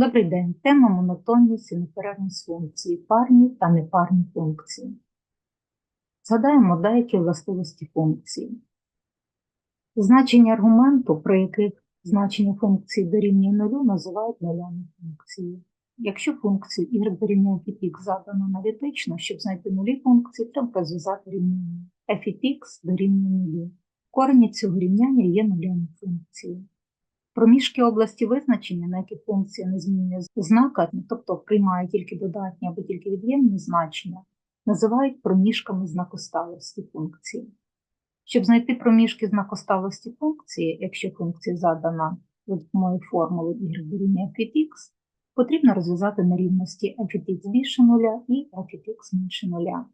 Добрий день. Тема монотонність і неперервність функції, парні та непарні функції. Згадаємо деякі властивості функції. Значення аргументу, при яких значення функції дорівнює нулю, називають нулями функції. Якщо функцію y дорівнює f x задано аналітично, щоб знайти нулі функції, треба розв'язати рівняння f від x дорівнює нулю. Корені цього рівняння є нулями функції. Проміжки області визначення, на яких функція не змінює знака, тобто приймає тільки додатні або тільки від'ємні значення, називають проміжками знакосталості функції. Щоб знайти проміжки знакосталості функції, якщо функція задана за допомогою формули y дорівнює f x, потрібно розв'язати нерівності f від x більше нуля і f x менше нуля.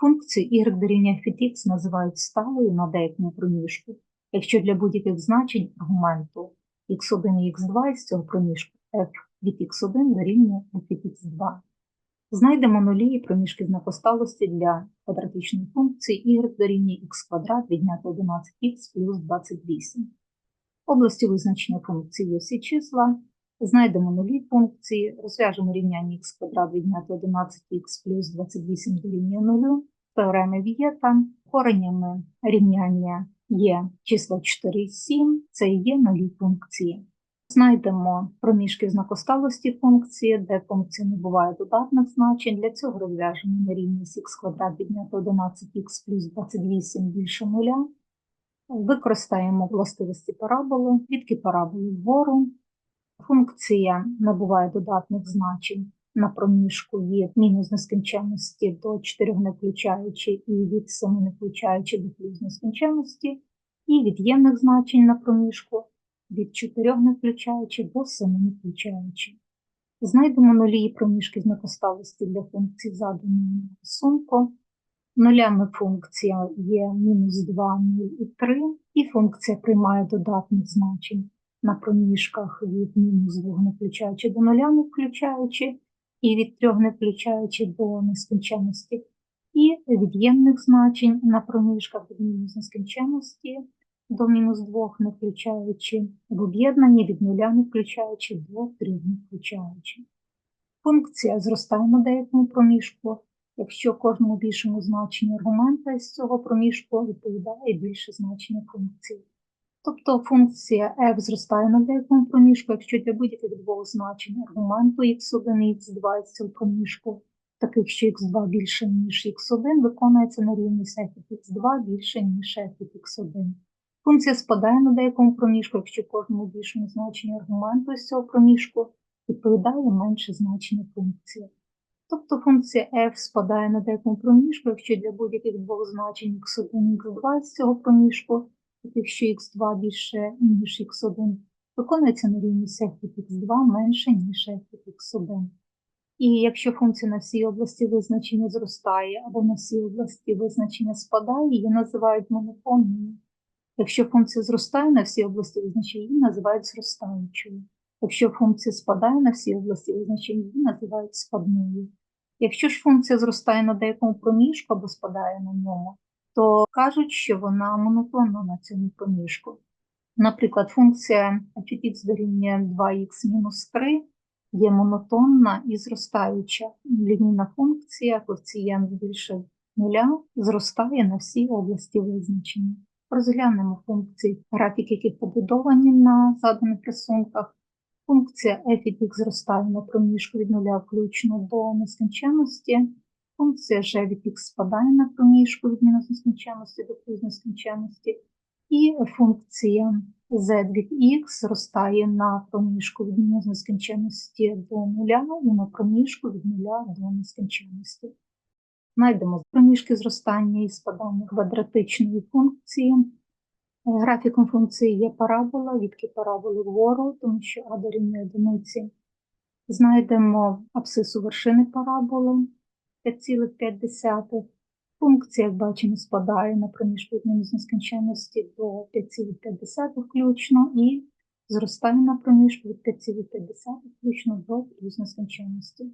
Функцію y дорівнює f x називають сталою на деякому проміжку, якщо для будь-яких значень аргументу x1 і x2 із цього проміжку f від x1 дорівнює f від x2. Знайдемо нулі проміжки знакосталості для квадратичної функції y дорівнює x квадрат відняти 11х плюс 28. В області визначення функції є всі числа. Знайдемо нулі функції, розв'яжемо рівняння x квадрат відняти 11х плюс 28 дорівнює 0. Теореми Вієта. Коренями рівняння є числа 4 і 7, це і є нулі функції. Знайдемо проміжки знакосталості функції, де функція не буває додатних значень. Для цього розв'яжемо на рівність х квадрат відняти 11х плюс 28 більше нуля. Використаємо властивості параболи, відки параболи вгору. Функція набуває додатних значень на проміжку від мінус нескінченності до 4 не включаючи, і від 7 не включаючи до плюс нескінченності, і від'ємних значень на проміжку від 4 не включаючи до 7 не включаючи. Знайдемо нулі і проміжки знакосталості для функцій заданої на рисунку. Нулями функція є мінус 2, 0 і 3, і функція приймає додатних значень на проміжках від мінус 2 не включаючи до 0 не включаючи, і від 3 не включаючи до нескінченності, і від'ємних значень на проміжках від мінус нескінченності до мінус 2 не включаючи, в об'єднанні від 0 не включаючи до 3 не включаючи. Функція зростає на деякому проміжку, якщо кожному більшому значенню аргумента з цього проміжку відповідає більше значення функції. Тобто функція f зростає на деякому проміжку, якщо для будь-яких двох значень аргументу x1 і x2 з цього проміжку, таких, що x2 більше, ніж x1, виконується на рівність f x2 більше, ніж f x1. Функція спадає на деякому проміжку, якщо кожному більшому значенню аргументу з цього проміжку відповідає менше значення функції. Тобто функція f спадає на деякому проміжку, якщо для будь-яких двох значень x1 і x2 з цього проміжку якщо х2 більше, ніж х1, виконується на рівність f від х2 менше, ніж f від х1. І якщо функція на всій області визначення зростає або на всій області визначення спадає, її називають монотонною. Якщо функція зростає на всій області визначення, її називають зростаючою. Якщо функція спадає на всій області визначення, її називають спадною. Якщо ж функція зростає на деякому проміжку або спадає на ньому, то кажуть, що вона монотонна на цьому проміжку. Наприклад, функція f дорівнює 2х-3 є монотонна і зростаюча. Лінійна функція, коефіцієнт більше нуля, зростає на всій області визначення. Розглянемо функції, графіки, які побудовані на заданих рисунках. Функція f зростає на проміжку від нуля включно до нескінченності. Функція g від x спадає на проміжку від мінус нескінченності до плюс нескінченності, і функція z від x зростає на проміжку від мінус нескінченності до нуля і на проміжку від нуля до нескінченності. Знайдемо проміжки зростання і спадання квадратичної функції. Графіком функції є парабола, відки параболи вгору, тому що а дорівнює одиниці. Знайдемо абсису вершини параболи. 5,5. Функція, як бачимо, спадає на проміжку мінус нескінченності до 5,5 включно і зростає на проміжку від 5,5 включно до нескінченності.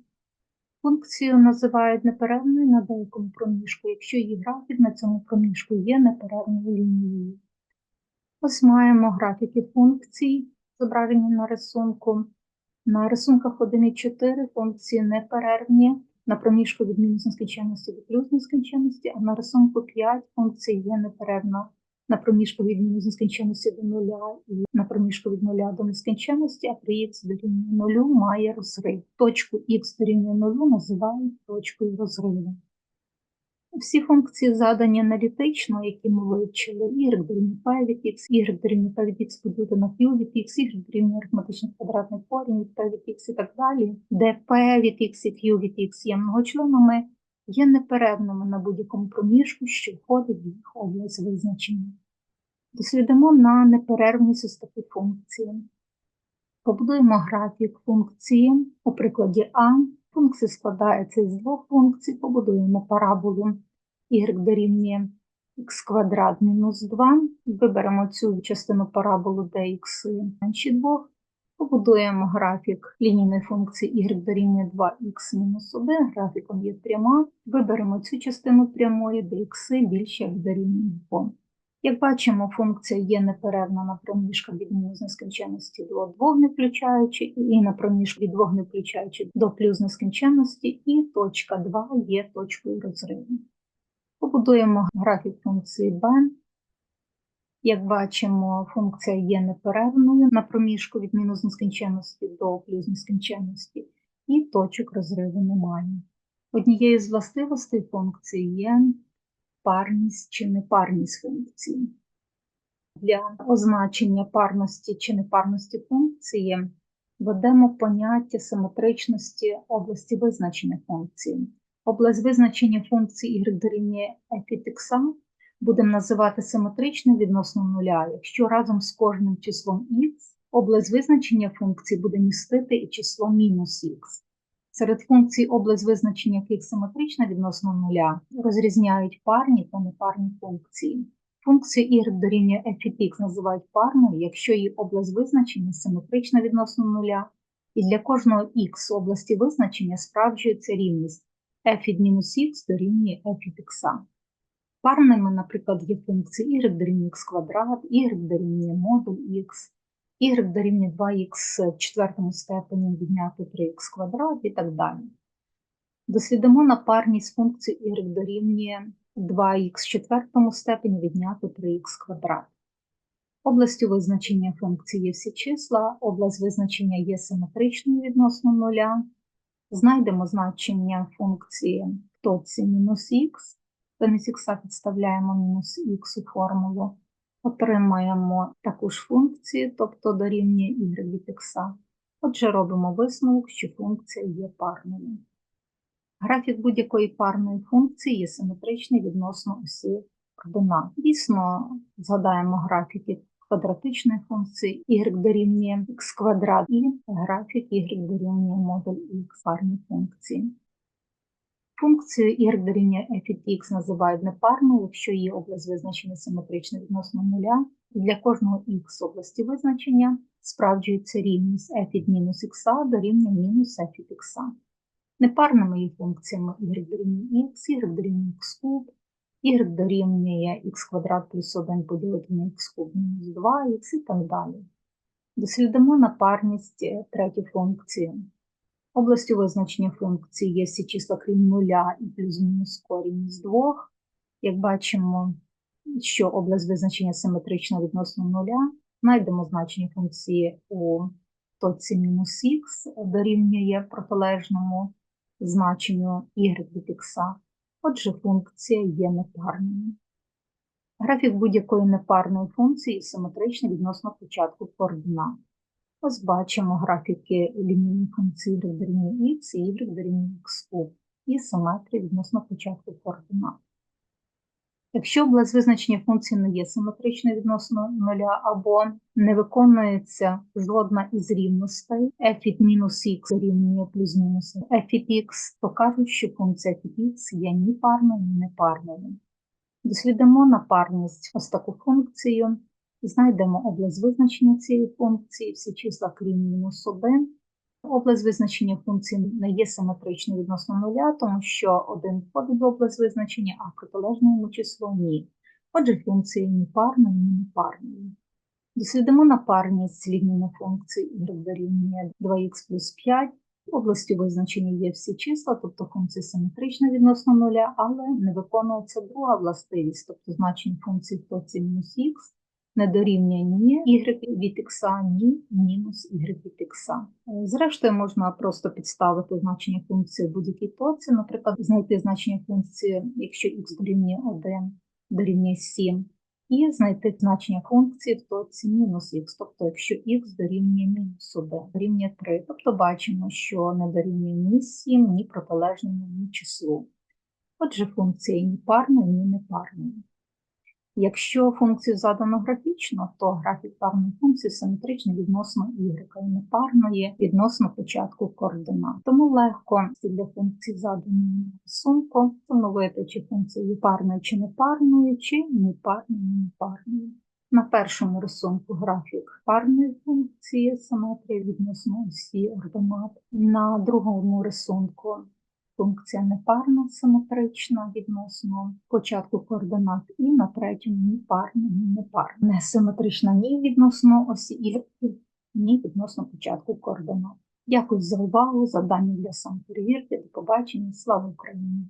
Функцію називають неперервною на деякому проміжку, якщо її графік на цьому проміжку є неперервною лінією. Ось маємо графіки функцій, зображені на рисунку. На рисунках 1 і 4 функції неперервні на проміжку від мінус нескінченності до плюс нескінченності, а на рисунку 5 функція є неперервна на проміжку від мінус нескінченності до нуля і на проміжку від нуля до нескінченності, а при х дорівнює нулю має розрив. Точку х дорівнює нулю називають точкою розриву. Всі функції задані аналітично, які ми вивчили, y дорівнює p від x, y дорівнює p від x поділити на q від x, y дорівнює арифметичний квадратний корінь від p від x і так далі, де p від x і q від x є многочленами, є неперервними на будь-якому проміжку, що входить в їх область визначення. Дослідимо на неперервність ось функції. Побудуємо графік функції. У прикладі А функція складається із двох функцій. Побудуємо параболу y дорівнює х квадрат мінус 2. Виберемо цю частину параболу, де х менші 2. Побудуємо графік лінійної функції y дорівнює 2х мінус 1. Графіком є пряма. Виберемо цю частину прямої, де х більше як дорівнює 2. Як бачимо, функція є неперервна на проміжках від мінус нескінченності до 2 не включаючи, і на проміжку від 2 не включаючи до плюс нескінченності, і точка 2 є точкою розриву. Побудуємо графік функції b. Як бачимо, функція є неперервною на проміжку від мінус нескінченності до плюс нескінченності, і точок розриву немає. Однією з властивостей функції є парність чи непарність функції. Для означення парності чи непарності функції ведемо поняття симетричності області визначення функції. Область визначення функції y дорівнює x будемо називати симетричною відносно нуля, якщо разом з кожним числом x область визначення функції буде містити і число мінус х. Серед функцій область визначення яких симетрична відносно нуля розрізняють парні та непарні функції. Функцію y дорівнює f x називають парною, якщо її область визначення симетрична відносно нуля, і для кожного x області визначення справджується рівність f від мінус х дорівнює f від x. Парними, наприклад, є функції y дорівнює x квадрат, y дорівнює модуль x, y дорівнює 2х в четвертому степені відняти 3х квадрат і так далі. Дослідимо на парність функції y дорівнює 2х в четвертому степені відняти 3х квадрат. Областю визначення функції є всі числа, область визначення є симетричною відносно нуля. Знайдемо значення функції в точці мінус х. Замість х підставляємо мінус х у формулу. Отримаємо таку ж функцію, тобто дорівнює y від x. Отже, робимо висновок, що функція є парною. Графік будь-якої парної функції є симетричний відносно осі координат. Дійсно, згадаємо графіки квадратичної функції y дорівнює x квадрат і графік y дорівнює модуль x парні функції. Функцію y дорівнює f x називають непарною, якщо її область визначення симетрична відносно нуля, і для кожного x області визначення справджується рівність f від мінус x дорівнює мінус f від x. Непарними є функціями y дорівнює x, y дорівнює x куб, y дорівнює x квадрат плюс 1 поділити на x куб мінус 2х і так далі. Дослідимо напарність е, третю функцію. Областю визначення функції є всі числа крім нуля і плюс-мінус корінь з двох. Як бачимо, що область визначення симетрична відносно нуля, знайдемо значення функції у точці мінус х дорівнює протилежному значенню y від x. Отже, функція є непарною. Графік будь-якої непарної функції симетричний відносно початку координат. Ось бачимо графіки лінійної функції y x і y дорівнює x і симетрії відносно початку координат. Якщо область визначення функції не є симетричною відносно нуля або не виконується жодна із рівностей f від мінус х дорівнює плюс-мінус f від x, то кажуть, що функція f від x є ні парною, ні непарною. Дослідимо напарність ось таку функцію Знайдемо область визначення цієї функції, всі числа крім мінус 1. Область визначення функції не є симетричною відносно нуля, тому що один входить в область визначення, а протилежне йому число ні. Отже, функція ні парною, ні непарною. Дослідимо напарність слідної функції y дорівнює 2х плюс 5. В області визначення є всі числа, тобто функція симетрична відносно нуля, але не виконується друга властивість, тобто значення функції в точці мінус х не дорівнює ні y від х, ні мінус y від х. Е, Зрештою, можна просто підставити значення функції в будь-якій точці, наприклад, знайти значення функції, якщо х дорівнює 1, дорівнює 7, і знайти значення функції в точці мінус х, тобто якщо х дорівнює мінус 1, дорівнює 3. Тобто бачимо, що не дорівнює ні 7, ні протилежному, ні числу. Отже, функція ні парна, ні непарна. Якщо функцію задано графічно, то графік парної функції симетричний відносно y, і непарної відносно початку координат. Тому легко для функції заданої рисунку встановити, чи функція є парною чи непарною, чи непарною, непарною. На першому рисунку графік парної функції симетрії відносно осі ординат. На другому рисунку функція непарна симетрична відносно початку координат, і на третьому ні парна, ні непарна. Несиметрична ні відносно осі і ні відносно початку координат. Дякую за увагу, завдання для самоперевірки. До побачення. Слава Україні!